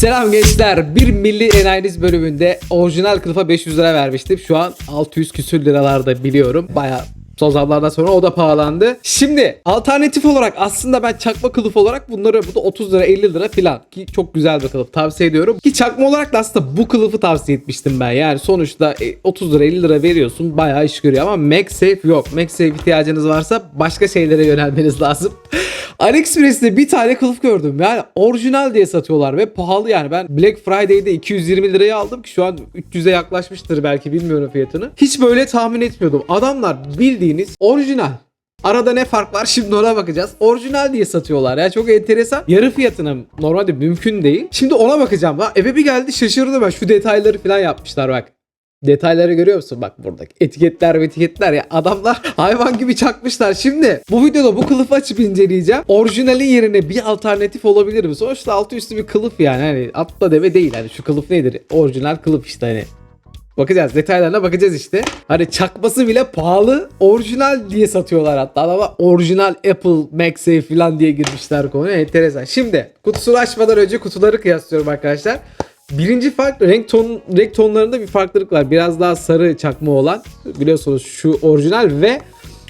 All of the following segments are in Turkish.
Selam gençler. Bir Milli Enayiniz bölümünde orijinal kılıfa 500 lira vermiştim. Şu an 600 küsür liralarda biliyorum. Baya son zamanlardan sonra o da pahalandı. Şimdi alternatif olarak aslında ben çakma kılıf olarak bunları bu da 30 lira 50 lira falan ki çok güzel bir kılıf tavsiye ediyorum. Ki çakma olarak da aslında bu kılıfı tavsiye etmiştim ben. Yani sonuçta e, 30 lira 50 lira veriyorsun bayağı iş görüyor ama MagSafe yok. MagSafe ihtiyacınız varsa başka şeylere yönelmeniz lazım. AliExpress'te bir tane kılıf gördüm. Yani orijinal diye satıyorlar ve pahalı yani. Ben Black Friday'de 220 liraya aldım ki şu an 300'e yaklaşmıştır belki bilmiyorum fiyatını. Hiç böyle tahmin etmiyordum. Adamlar bildiğiniz orijinal. Arada ne fark var şimdi ona bakacağız. Orijinal diye satıyorlar ya çok enteresan. Yarı fiyatına normalde mümkün değil. Şimdi ona bakacağım. Ha, eve bir geldi şaşırdım ben. Şu detayları falan yapmışlar bak. Detayları görüyor musun? Bak buradaki etiketler ve etiketler ya adamlar hayvan gibi çakmışlar. Şimdi bu videoda bu kılıfı açıp inceleyeceğim. Orijinalin yerine bir alternatif olabilir mi? Sonuçta altı üstü bir kılıf yani. Hani atla deve değil. Hani şu kılıf nedir? Orijinal kılıf işte hani. Bakacağız detaylarına bakacağız işte. Hani çakması bile pahalı. Orijinal diye satıyorlar hatta. Ama orijinal Apple MagSafe falan diye girmişler konuya. Enteresan. Şimdi kutusunu açmadan önce kutuları kıyaslıyorum arkadaşlar. Birinci fark renk ton renk tonlarında bir farklılık var. Biraz daha sarı çakma olan. Biliyorsunuz şu orijinal ve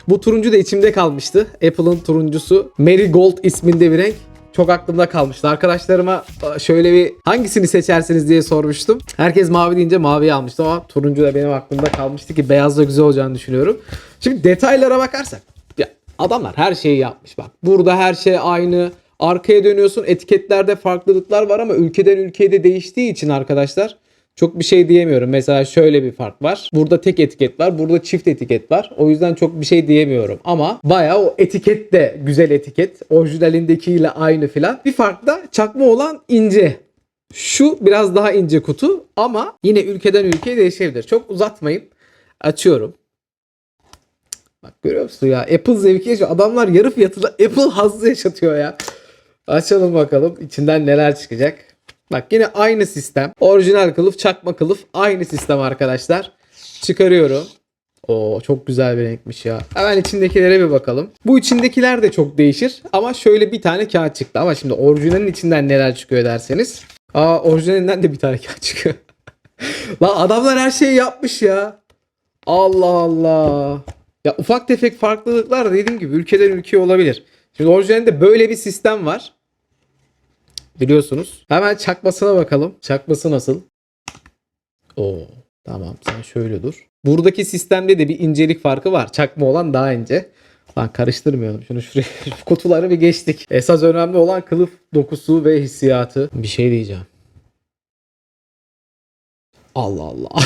bu turuncu da içimde kalmıştı. Apple'ın turuncusu Marigold isminde bir renk. Çok aklımda kalmıştı. Arkadaşlarıma şöyle bir hangisini seçersiniz diye sormuştum. Herkes mavi deyince maviyi almıştı ama turuncu da benim aklımda kalmıştı ki beyaz da güzel olacağını düşünüyorum. Şimdi detaylara bakarsak ya adamlar her şeyi yapmış bak. Burada her şey aynı. Arkaya dönüyorsun etiketlerde farklılıklar var ama ülkeden ülkeye de değiştiği için arkadaşlar çok bir şey diyemiyorum. Mesela şöyle bir fark var. Burada tek etiket var. Burada çift etiket var. O yüzden çok bir şey diyemiyorum. Ama bayağı o etiket de güzel etiket. Orijinalindekiyle aynı filan. Bir fark da çakma olan ince. Şu biraz daha ince kutu ama yine ülkeden ülkeye değişebilir. Çok uzatmayayım. Açıyorum. Bak görüyor musun ya? Apple zevki yaşıyor. Adamlar yarı fiyatına Apple hazzı yaşatıyor ya. Açalım bakalım içinden neler çıkacak. Bak yine aynı sistem. Orijinal kılıf, çakma kılıf aynı sistem arkadaşlar. Çıkarıyorum. Oo çok güzel bir renkmiş ya. Hemen içindekilere bir bakalım. Bu içindekiler de çok değişir ama şöyle bir tane kağıt çıktı. Ama şimdi orijinalin içinden neler çıkıyor derseniz. Aa orijinalinden de bir tane kağıt çıkıyor. Lan adamlar her şeyi yapmış ya. Allah Allah. Ya ufak tefek farklılıklar dediğim gibi ülkeden ülkeye olabilir. Şimdi orijinalinde böyle bir sistem var. Biliyorsunuz. Hemen çakmasına bakalım. Çakması nasıl? Oo, tamam sen şöyle dur. Buradaki sistemde de bir incelik farkı var. Çakma olan daha ince. Lan karıştırmayalım. Şunu şuraya şu kutuları bir geçtik. Esas önemli olan kılıf dokusu ve hissiyatı. Bir şey diyeceğim. Allah Allah.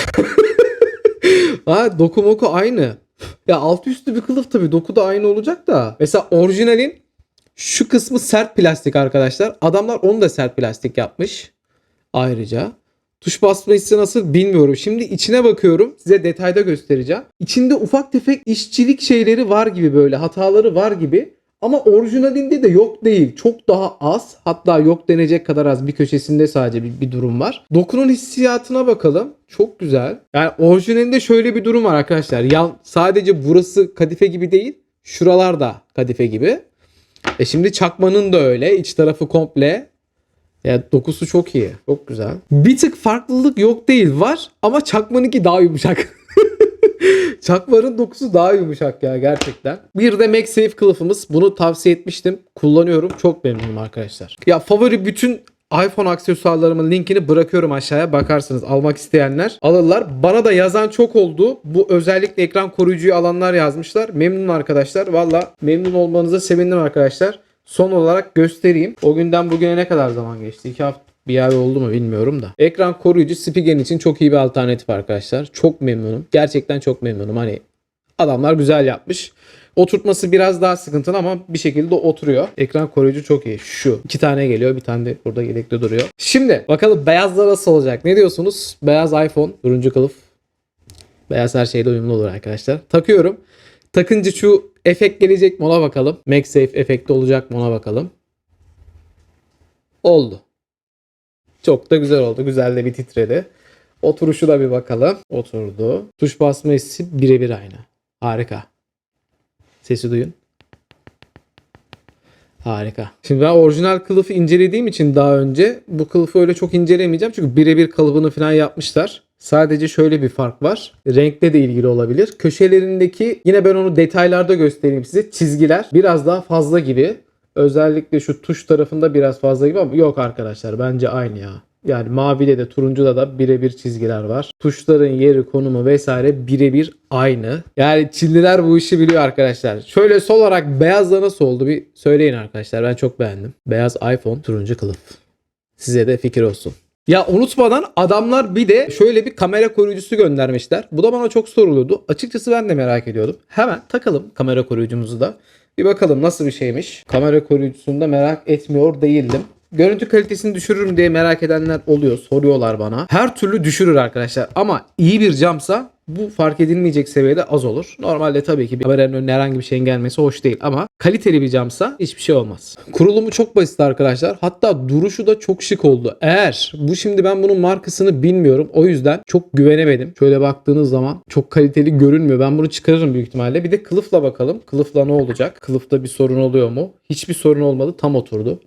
ha doku moku aynı. Ya altı üstü bir kılıf tabii. Doku da aynı olacak da. Mesela orijinalin şu kısmı sert plastik arkadaşlar. Adamlar onu da sert plastik yapmış. Ayrıca. Tuş basma hissi nasıl bilmiyorum. Şimdi içine bakıyorum. Size detayda göstereceğim. İçinde ufak tefek işçilik şeyleri var gibi böyle. Hataları var gibi. Ama orijinalinde de yok değil. Çok daha az. Hatta yok denecek kadar az. Bir köşesinde sadece bir, bir durum var. Dokunun hissiyatına bakalım. Çok güzel. Yani orijinalinde şöyle bir durum var arkadaşlar. Yan, sadece burası kadife gibi değil. Şuralar da kadife gibi. E şimdi çakmanın da öyle. İç tarafı komple. Ya dokusu çok iyi. Çok güzel. Bir tık farklılık yok değil. Var ama çakmanınki daha yumuşak. Çakmanın dokusu daha yumuşak ya gerçekten. Bir de MagSafe kılıfımız. Bunu tavsiye etmiştim. Kullanıyorum. Çok memnunum arkadaşlar. Ya favori bütün iPhone aksesuarlarımın linkini bırakıyorum aşağıya. Bakarsınız almak isteyenler alırlar. Bana da yazan çok oldu. Bu özellikle ekran koruyucuyu alanlar yazmışlar. Memnun arkadaşlar. Valla memnun olmanıza sevindim arkadaşlar. Son olarak göstereyim. O günden bugüne ne kadar zaman geçti? 2 hafta bir ay oldu mu bilmiyorum da. Ekran koruyucu Spigen için çok iyi bir alternatif arkadaşlar. Çok memnunum. Gerçekten çok memnunum. Hani adamlar güzel yapmış. Oturtması biraz daha sıkıntılı ama bir şekilde oturuyor. Ekran koruyucu çok iyi. Şu. iki tane geliyor. Bir tane de burada yedekte duruyor. Şimdi bakalım beyazda nasıl olacak? Ne diyorsunuz? Beyaz iPhone. Turuncu kılıf. Beyaz her şeyde uyumlu olur arkadaşlar. Takıyorum. Takınca şu efekt gelecek mi ona bakalım. MagSafe efekti olacak mı ona bakalım. Oldu. Çok da güzel oldu. Güzel de bir titredi. Oturuşu da bir bakalım. Oturdu. Tuş basma hissi birebir aynı. Harika. Sesi duyun. Harika. Şimdi ben orijinal kılıfı incelediğim için daha önce bu kılıfı öyle çok incelemeyeceğim. Çünkü birebir kalıbını falan yapmışlar. Sadece şöyle bir fark var. Renkle de ilgili olabilir. Köşelerindeki yine ben onu detaylarda göstereyim size. Çizgiler biraz daha fazla gibi. Özellikle şu tuş tarafında biraz fazla gibi ama yok arkadaşlar bence aynı ya. Yani mavide de turuncuda da birebir çizgiler var. Tuşların yeri, konumu vesaire birebir aynı. Yani Çinliler bu işi biliyor arkadaşlar. Şöyle sol olarak beyazla nasıl oldu bir söyleyin arkadaşlar. Ben çok beğendim. Beyaz iPhone, turuncu kılıf. Size de fikir olsun. Ya unutmadan adamlar bir de şöyle bir kamera koruyucusu göndermişler. Bu da bana çok soruluyordu. Açıkçası ben de merak ediyordum. Hemen takalım kamera koruyucumuzu da. Bir bakalım nasıl bir şeymiş. Kamera koruyucusunu da merak etmiyor değildim. Görüntü kalitesini düşürürüm diye merak edenler oluyor. Soruyorlar bana. Her türlü düşürür arkadaşlar. Ama iyi bir camsa bu fark edilmeyecek seviyede az olur. Normalde tabii ki bir kameranın önüne herhangi bir şeyin gelmesi hoş değil ama kaliteli bir camsa hiçbir şey olmaz. Kurulumu çok basit arkadaşlar. Hatta duruşu da çok şık oldu. Eğer bu şimdi ben bunun markasını bilmiyorum. O yüzden çok güvenemedim. Şöyle baktığınız zaman çok kaliteli görünmüyor. Ben bunu çıkarırım büyük ihtimalle. Bir de kılıfla bakalım. Kılıfla ne olacak? Kılıfta bir sorun oluyor mu? Hiçbir sorun olmadı. Tam oturdu.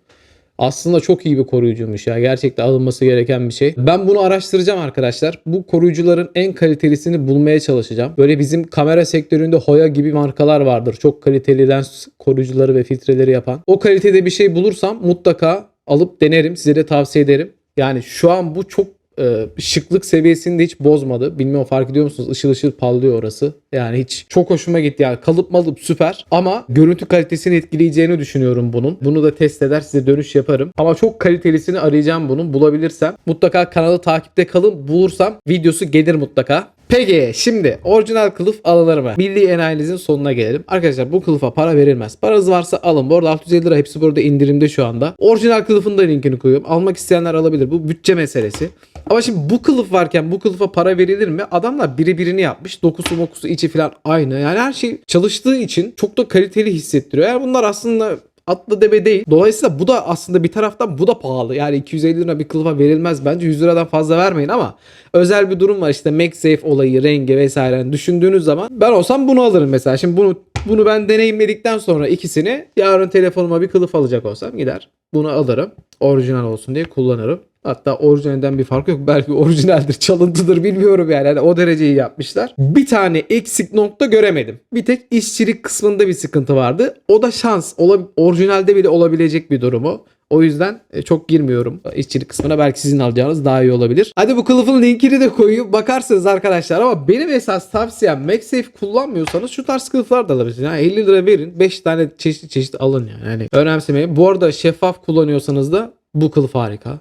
Aslında çok iyi bir koruyucuymuş ya. Gerçekten alınması gereken bir şey. Ben bunu araştıracağım arkadaşlar. Bu koruyucuların en kalitelisini bulmaya çalışacağım. Böyle bizim kamera sektöründe Hoya gibi markalar vardır. Çok kaliteli lens koruyucuları ve filtreleri yapan. O kalitede bir şey bulursam mutlaka alıp denerim. Size de tavsiye ederim. Yani şu an bu çok e, şıklık seviyesini hiç bozmadı. Bilmiyorum fark ediyor musunuz? Işıl ışıl parlıyor orası. Yani hiç çok hoşuma gitti. Yani kalıp malıp süper. Ama görüntü kalitesini etkileyeceğini düşünüyorum bunun. Bunu da test eder size dönüş yaparım. Ama çok kalitelisini arayacağım bunun. Bulabilirsem. Mutlaka kanalı takipte kalın. Bulursam videosu gelir mutlaka. Peki şimdi orijinal kılıf alınır mı? Milli enayinizin sonuna gelelim. Arkadaşlar bu kılıfa para verilmez. Paranız varsa alın. Bu arada 650 lira hepsi burada indirimde şu anda. Orijinal kılıfın da linkini koyuyorum. Almak isteyenler alabilir. Bu bütçe meselesi. Ama şimdi bu kılıf varken bu kılıfa para verilir mi? Adamlar biri birini yapmış. Dokusu mokusu içi falan aynı. Yani her şey çalıştığı için çok da kaliteli hissettiriyor. Yani bunlar aslında atlı deve değil. Dolayısıyla bu da aslında bir taraftan bu da pahalı. Yani 250 lira bir kılıfa verilmez bence 100 liradan fazla vermeyin ama özel bir durum var işte MagSafe olayı, rengi vesaire düşündüğünüz zaman ben olsam bunu alırım mesela. Şimdi bunu bunu ben deneyimledikten sonra ikisini yarın telefonuma bir kılıf alacak olsam gider bunu alırım. Orijinal olsun diye kullanırım. Hatta orijinalden bir fark yok. Belki orijinaldir, çalıntıdır bilmiyorum yani. yani. O dereceyi yapmışlar. Bir tane eksik nokta göremedim. Bir tek işçilik kısmında bir sıkıntı vardı. O da şans. Ola, orijinalde bile olabilecek bir durumu. O yüzden e, çok girmiyorum işçilik kısmına. Belki sizin alacağınız daha iyi olabilir. Hadi bu kılıfın linkini de koyup bakarsınız arkadaşlar. Ama benim esas tavsiyem MagSafe kullanmıyorsanız şu tarz kılıflar da alabilirsiniz. Yani 50 lira verin 5 tane çeşit çeşit alın yani. yani önemsemeyin. Bu arada şeffaf kullanıyorsanız da bu kılıf harika.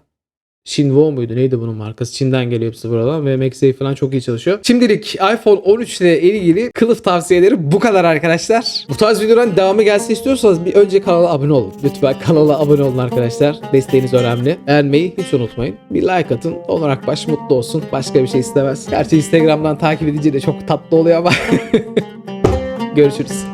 Shinwo muydu? Neydi bunun markası? Çin'den geliyor hepsi buradan ve MagSafe falan çok iyi çalışıyor. Şimdilik iPhone 13 ile ilgili kılıf tavsiyeleri bu kadar arkadaşlar. Bu tarz videoların devamı gelsin istiyorsanız bir önce kanala abone olun. Lütfen kanala abone olun arkadaşlar. Desteğiniz önemli. Beğenmeyi hiç unutmayın. Bir like atın. Onur Akbaş mutlu olsun. Başka bir şey istemez. Gerçi Instagram'dan takip edince de çok tatlı oluyor ama. Görüşürüz.